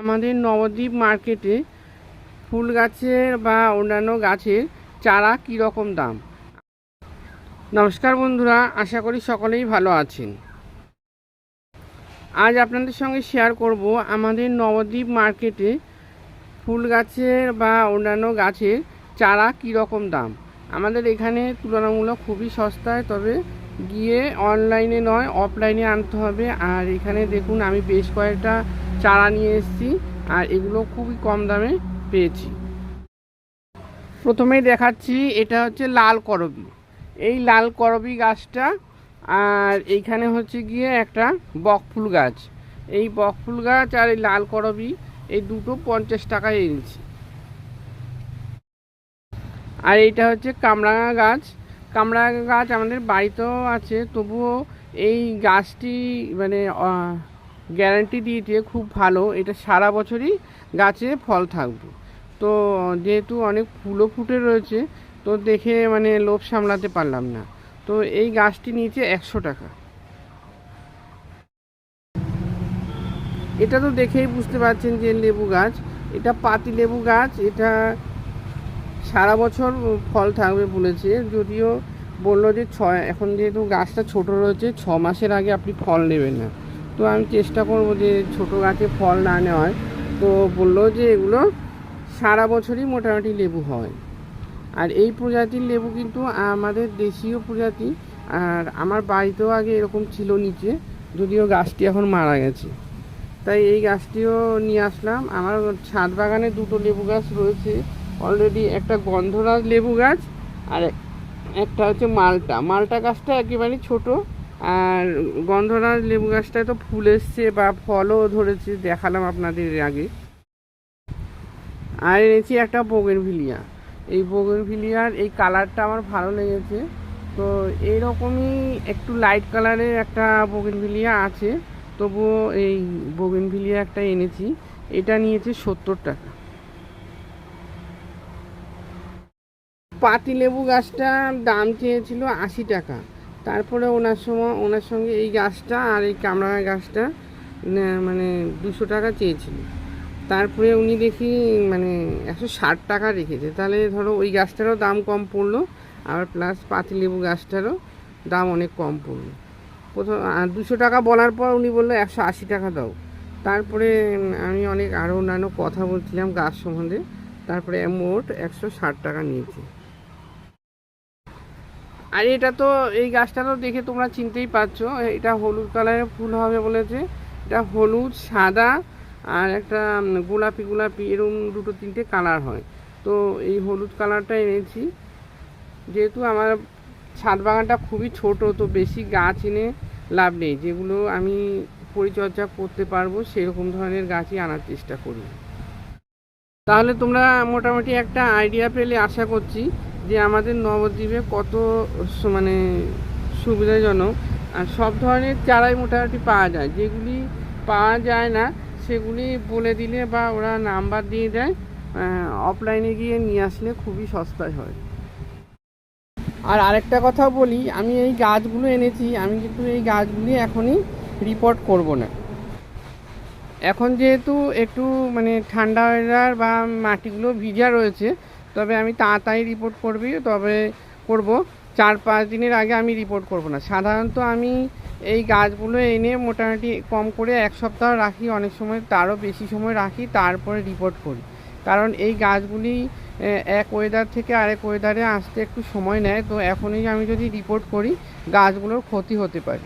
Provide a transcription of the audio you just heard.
আমাদের নবদ্বীপ মার্কেটে ফুল গাছের বা অন্যান্য গাছের চারা কী রকম দাম? নমস্কার বন্ধুরা, আশা করি সকলেই ভালো আছেন। আজ আপনাদের সঙ্গে শেয়ার করব আমাদের নবদ্বীপ মার্কেটে ফুল গাছের বা অন্যান্য গাছের চারা কী রকম দাম? আমাদের এখানে তুলনামূলক খুবই সস্তায়, তবে গিয়ে অনলাইনে নয় অফলাইনে আনতে হবে। আর এখানে দেখুন, আমি বেশ কয়েকটা চারা নিয়ে এসেছি আর এগুলো খুবই কম দামে পেয়েছি। প্রথমেই দেখাচ্ছি, এটা হচ্ছে লাল করবি। এই লাল করবি গাছটা আর এইখানে হচ্ছে গিয়ে একটা বকফুল গাছ। এই বকফুল গাছ আর এই লাল করবি এই দুটো পঞ্চাশ টাকায় এনেছি। আর এইটা হচ্ছে কামরাঙা গাছ। কামরাঙা গাছ আমাদের বাড়িতেও আছে, তবুও এই গাছটি মানে গ্যারান্টি দিয়েছে খুব ভালো। এটা সারা বছরই গাছে ফল থাকবে। তো, যেহেতু অনেক ফুলও ফুটে রয়েছে, তো দেখে মানে লোভ সামলাতে পারলাম না। তো এই গাছটি নিচে একশো টাকা। এটা তো দেখেই বুঝতে পারছেন যে লেবু গাছ। এটা পাতি লেবু গাছ। এটা সারা বছর ফল থাকবে বলেছে। যদিও বলল যে ছয়, এখন যেহেতু গাছটা ছোট রয়েছে, ছ মাসের আগে আপনি ফল নেবেন না। তো আমি চেষ্টা করব যে ছোট গাছে ফল না নেওয়ার। তো বলল যে এগুলো সারা বছরই মোটামুটি লেবু হয়। আর এই প্রজাতির লেবু কিন্তু আমাদের দেশীয় প্রজাতি, আর আমার বাড়িতেও আগে এরকম ছিল নিচে, যদিও গাছটি এখন মারা গেছে। তাই এই গাছটিও নিয়ে আসলাম। আমার ছাদ বাগানে দুটো লেবু গাছ রয়েছে। অলরেডি একটা গন্ধরাজ লেবু গাছ আর একটা হচ্ছে মালটা। মালটা গাছটা একেবারেই ছোট। আর গন্ধরাজ লেবু গাছটায় তো ফুল এসছে বা ফলও ধরেছে, দেখালাম আপনাদের আগে। আর এনেছি একটা বোগেনভিলিয়া। এই বোগেনভিলিয়ার এই কালারটা আমার ভালো লেগেছে। তো এইরকমই একটু লাইট কালারের একটা বোগেনভিলিয়া আছে। তবুও এই বোগেনভিলিয়া একটা এনেছি। এটা নিয়েছে সত্তর টাকা। পাতিলেবু গাছটার দাম চেয়েছিল আশি টাকা। তারপরে ওনার সময়, ওনার সঙ্গে এই গাছটা আর এই কামরাঙা গাছটা মানে দুশো টাকা চেয়েছিল। তারপরে উনি দেখি মানে একশো ষাট টাকা রেখেছে। তাহলে ধরো ওই গাছটারও দাম কম পড়ল আর প্লাস পাতিলেবু গাছটারও দাম অনেক কম পড়ল। প্রথম দুশো টাকা বলার পর উনি বলল, একশো আশি টাকা দাও। তারপরে আমি অনেক আরও অন্যান্য কথা বলছিলাম গাছ সম্বন্ধে। তারপরে মোট একশো ষাট টাকা নিয়েছে। আর এটা তো এই গাছটা তো দেখে তোমরা চিনতেই পারছ, এটা হলুদ কালারের ফুল হবে বলেছে। এটা হলুদ, সাদা আর একটা গোলাপি গোলাপি এরকম দুটো তিনটে কালার হয়। তো এই হলুদ কালারটা এনেছি। যেহেতু আমার ছাদ বাগানটা খুবই ছোট, তো বেশি গাছ এনে লাভ নেই। যেগুলো আমি পরিচর্যা করতে পারব, সেরকম ধরনের গাছই আনার চেষ্টা করি। তাহলে তোমরা মোটামুটি একটা আইডিয়া পেলে আশা করছি যে আমাদের নবদ্বীপে কত মানে সুবিধাজনক আর সব ধরনের চারাই মোটামুটি পাওয়া যায়। যেগুলি পাওয়া যায় না, সেগুলি বলে দিলে বা ওরা নাম্বার দিয়ে দেয় অফলাইনে গিয়ে নিয়ে আসলে খুবই সস্তায় হয়। আর আরেকটা কথা বলি, আমি এই গাছগুলো এনেছি, আমি কিন্তু এই গাছগুলি এখনই রিপোর্ট করব না। এখন যেহেতু একটু মানে ঠান্ডা ওয়েদার বা মাটিগুলো ভিজা রয়েছে তবে আমি তাড়াতাড়ি রিপোর্ট করবি, তবে করব। চার পাঁচ দিনের আগে আমি রিপোর্ট করব না। সাধারণত আমি এই গাছগুলো এনে মোটামুটি কম করে এক সপ্তাহ রাখি, অনেক সময় তারও বেশি সময় রাখি, তারপরে রিপোর্ট করি। কারণ এই গাছগুলি এক ওয়েদার থেকে আরেক ওয়েদারে আসতে একটু সময় নেয়, তো এখনই আমি যদি রিপোর্ট করি, গাছগুলোর ক্ষতি হতে পারে।